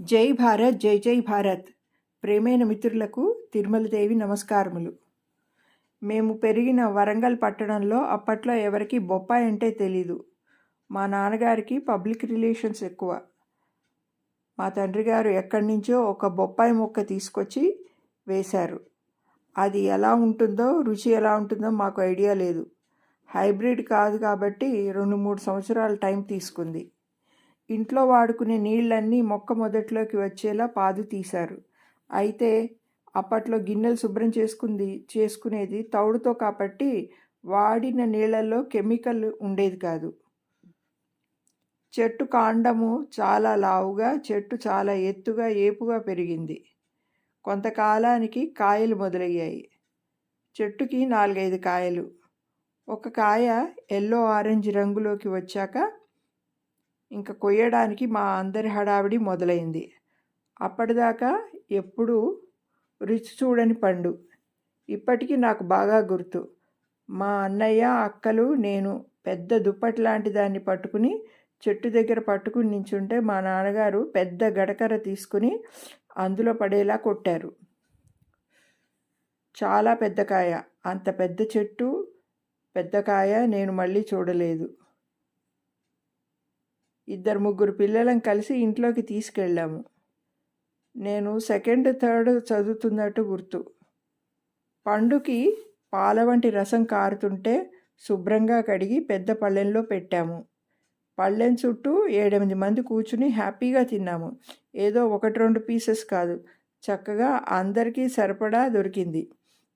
జై భారత్ జై జై భారత్. ప్రేమైన మిత్రులకు తిరుమలదేవి నమస్కారములు. మేము పెరిగిన వరంగల్ పట్టణంలో అప్పట్లో ఎవరికి బొప్పాయి అంటే తెలీదు. మా నాన్నగారికి పబ్లిక్ రిలేషన్స్ ఎక్కువ. మా తండ్రి గారు ఎక్కడి నుంచో ఒక బొప్పాయి మొక్క తీసుకొచ్చి వేశారు. అది ఎలా ఉంటుందో రుచి ఎలా ఉంటుందో మాకు ఐడియా లేదు. హైబ్రిడ్ కాదు కాబట్టి రెండు మూడు సంవత్సరాల టైం తీసుకుంది. ఇంట్లో వాడుకునే నీళ్ళన్నీ మొక్క మొదట్లోకి వచ్చేలా పాదు తీశారు. అయితే అప్పట్లో గిన్నెలు శుభ్రం చేసుకుంది చేసుకునేది తౌడుతో కాబట్టి వాడిన నీళ్ళల్లో కెమికల్ ఉండేది కాదు. చెట్టు కాండము చాలా లావుగా చెట్టు చాలా ఎత్తుగా ఏపుగా పెరిగింది. కొంతకాలానికి కాయలు మొదలయ్యాయి. చెట్టుకి నాలుగైదు కాయలు. ఒక కాయ ఎల్లో ఆరెంజ్ రంగులోకి వచ్చాక ఇంకా కొయ్యడానికి మా అందరి హడావిడి మొదలైంది. అప్పటిదాకా ఎప్పుడూ రుచి చూడని పండు. ఇప్పటికీ నాకు బాగా గుర్తు. మా అన్నయ్య అక్కలు నేను పెద్ద దుప్పటి లాంటి దాన్ని పట్టుకుని చెట్టు దగ్గర పట్టుకుని నించుంటే మా నాన్నగారు పెద్ద గడకర తీసుకుని అందులో పడేలా కొట్టారు. చాలా పెద్ద కాయ. అంత పెద్ద చెట్టు పెద్ద కాయ నేను మళ్ళీ చూడలేదు. ఇద్దరు ముగ్గురు పిల్లలను కలిసి ఇంట్లోకి తీసుకెళ్ళాము. నేను సెకండ్ థర్డ్ చదువుతున్నట్టు గుర్తు. పండుకి పాల వంటి రసం కారుతుంటే శుభ్రంగా కడిగి పెద్ద పళ్ళెంలో పెట్టాము. పళ్ళెం చుట్టూ ఏడెనిమిది మంది కూర్చుని హ్యాపీగా తిన్నాము. ఏదో ఒకటి రెండు పీసెస్ కాదు. చక్కగా అందరికీ సరిపడా దొరికింది.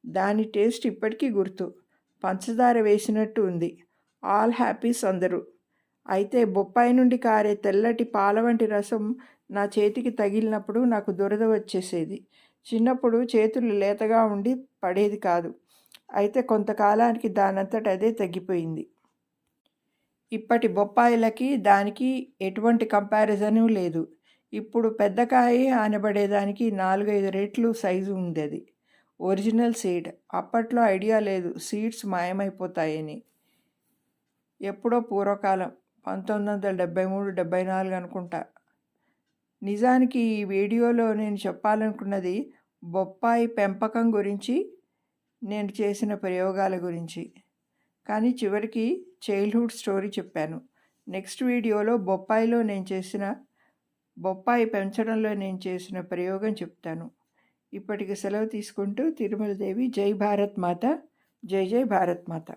దాని టేస్ట్ ఇప్పటికీ గుర్తు. పంచదార వేసినట్టు ఉంది. ఆల్ హ్యాపీస్ అందరూ. అయితే బొప్పాయి నుండి కారే తెల్లటి పాల వంటి రసం నా చేతికి తగిలినప్పుడు నాకు దురద వచ్చేసేది. చిన్నప్పుడు చేతులు లేతగా ఉండి పడేది కాదు. అయితే కొంతకాలానికి దానంతట అదే తగ్గిపోయింది. ఇప్పటి బొప్పాయిలకి దానికి ఎటువంటి కంపారిజను లేదు. ఇప్పుడు పెద్దకాయ అనబడేదానికి నాలుగైదు రెట్లు సైజు ఉండేది. Original seed. అప్పట్లో ఐడియా లేదు సీడ్స్ మాయమైపోతాయని. ఎప్పుడో పూర్వకాలం. పంతొమ్మిది వందల డెబ్బై మూడు డెబ్బై నాలుగు అనుకుంటా. నిజానికి ఈ వీడియోలో నేను చెప్పాలనుకున్నది బొప్పాయి పెంపకం గురించి నేను చేసిన ప్రయోగాల గురించి. కానీ చివరికి చైల్డ్హుడ్ స్టోరీ చెప్పాను. నెక్స్ట్ వీడియోలో బొప్పాయిలో నేను చేసిన బొప్పాయి పెంచడంలో నేను చేసిన ప్రయోగం చెప్తాను. ఇప్పటికి సెలవు తీసుకుంటూ తిరుమలదేవి జై భారత్ మాత జై జై భారత్ మాత.